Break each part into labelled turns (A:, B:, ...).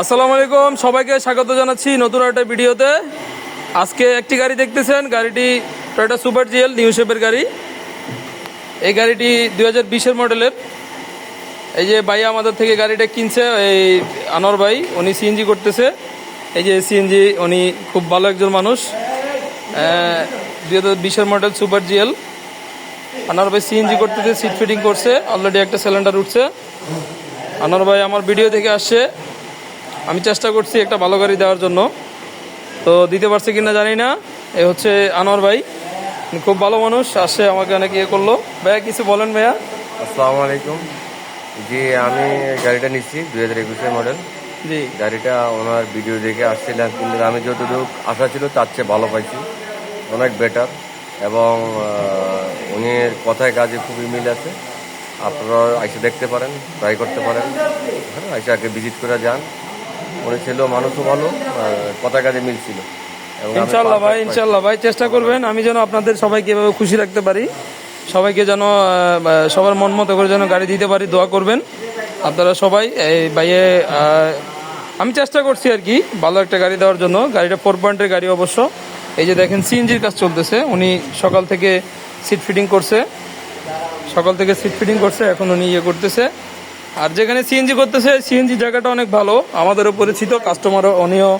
A: আসসালামু আলাইকুম, সবাইকে স্বাগত জানাচ্ছি নতুন একটা ভিডিওতে। আজকে একটি গাড়ি দেখতেছেন, গাড়িটি টয়োটা সুপার জিএল নিউ শেপের গাড়ি। এই গাড়িটি দুই হাজার মডেলের। এই যে ভাই আমাদের থেকে গাড়িটা কিনছে, এই আনোয়ার ভাই, উনি সিএনজি করতেছে। এই যে সিএনজি উনি খুব ভালো একজন মানুষ। দুই হাজার বিশের মডেল সুপার জিএল আনোয়ার ভাই সিএনজি করতেছে সিট ফিটিং করছে অলরেডি একটা সিলিন্ডার উঠছে। আনোয়ার ভাই আমার ভিডিও থেকে আসছে। আমি চেষ্টা করছি একটা ভালো গাড়ি দেওয়ার জন্য। তো দিতে পারছে কিনা জানি না। এ হচ্ছে আনোয়ার ভাই। খুব ভালো মানুষ আসে আমাকে অনেক ইয়ে করল। ভাইয়া কিছু বলেন ভাইয়া?
B: আসসালামু আলাইকুম। জি আমি গাড়িটা নিচ্ছি দুই হাজার একুশের মডেল।
A: জি।
B: গাড়িটা ওনার ভিডিও দেখে আসছিলাম কিন্তু আমি যতটুকু আশা ছিল তার চেয়ে ভালো পাইছি। অনেক বেটার এবং আহ, উনি কথায় কাজে খুবই মিল আছে। আপনারা এসে দেখতে পারেন ট্রাই করতে পারেন। হ্যাঁ এসে আগে ভিজিট করে যান। উনি ছিল মানুষও ভালো কথা কাজে মিল ছিল।
A: ইনশাল্লাহ ভাই ইনশাল্লাহ ভাই চেষ্টা করবেন। আমি যেন আপনাদের সবাইকে এভাবে খুশি রাখতে পারি। সবাইকে যেন সবার মন মতো করে যেন গাড়ি দিতে পারি দোয়া করবেন। আপনারা সবাই এই ভাইয়ে আহ, আমি চেষ্টা করছি আর কি ভালো একটা গাড়ি দেওয়ার জন্য। গাড়িটা ফোর পয়েন্টের গাড়ি অবশ্য। এই যে দেখেন সিএনজির কাজ চলতেছে। উনি সকাল থেকে সিট ফিটিং করছে। সকাল থেকে সিট ফিটিং করছে এখন উনি ইয়ে করতেছে। আর যেখানে সিএনজি করতেছে সিএনজি জায়গাটা অনেক ভালো। আমাদেরও পরিচিত কাস্টমারও উনিও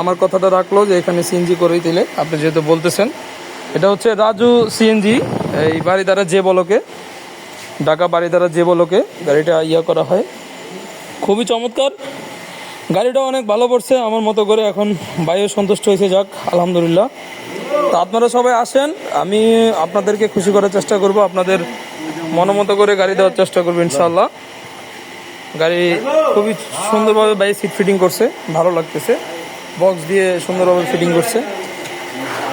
A: আমার কথাটা রাখল যে এখানে সিএনজি করেই দিলে, আপনি যেহেতু বলতেছেন। এটা হচ্ছে রাজু সিএনজি এই বাড়ি দ্বারা যে বলকে, ঢাকা বাড়ি দ্বারা যে বলকে, গাড়িটা ইয়া করা হয়। খুবই চমৎকার। গাড়িটা অনেক ভালো পড়ছে, আমার মতো করে এখন বাইরে সন্তুষ্ট হয়েছে, যাক, আলহামদুলিল্লাহ। তো আপনারা সবাই আসেন, আমি আপনাদেরকে খুশি করার চেষ্টা করব, আপনাদের মনোমতো করে গাড়ি দেওয়ার চেষ্টা করব ইনশাল্লাহ গাড়ি খুবই সুন্দরভাবে বাই সিট ফিটিং করছে, ভালো লাগতেছে। বক্স দিয়ে সুন্দরভাবে ফিটিং করছে।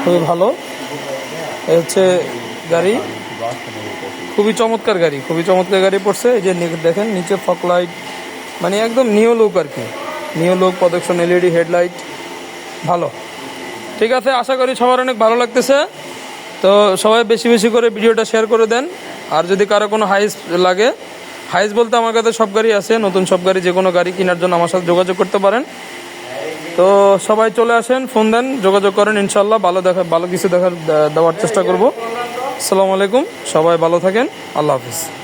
A: খুবই ভালো। এ হচ্ছে গাড়ি। খুবই চমৎকার গাড়ি, খুবই চমৎকার গাড়ি পড়ছে। এই যে দেখেন, নিচে ফক লাইট মানে একদম নিউ লুক আর কি। নিউ লুক প্রদর্শন এলইডি হেডলাইট ভালো। ঠিক আছে, আশা করি সবার অনেক ভালো লাগতেছে। তো সবাই বেশি বেশি করে ভিডিওটা শেয়ার করে দেন। আর যদি কারও কোনো হাইস লাগে হাইস বলতে আমার কাছে সব গাড়ি আছে, নতুন সব গাড়ি যে কোনো গাড়ি কেনার জন্য আমার সাথে যোগাযোগ করতে পারেন। তো সবাই চলে আসেন, ফোন দেন, যোগাযোগ করেন ইনশাল্লাহ ভালো দেখা, ভালো কিছু দেখার দেওয়ার চেষ্টা করব। আসসালামু আলাইকুম, সবাই ভালো থাকেন, আল্লাহ হাফিজ।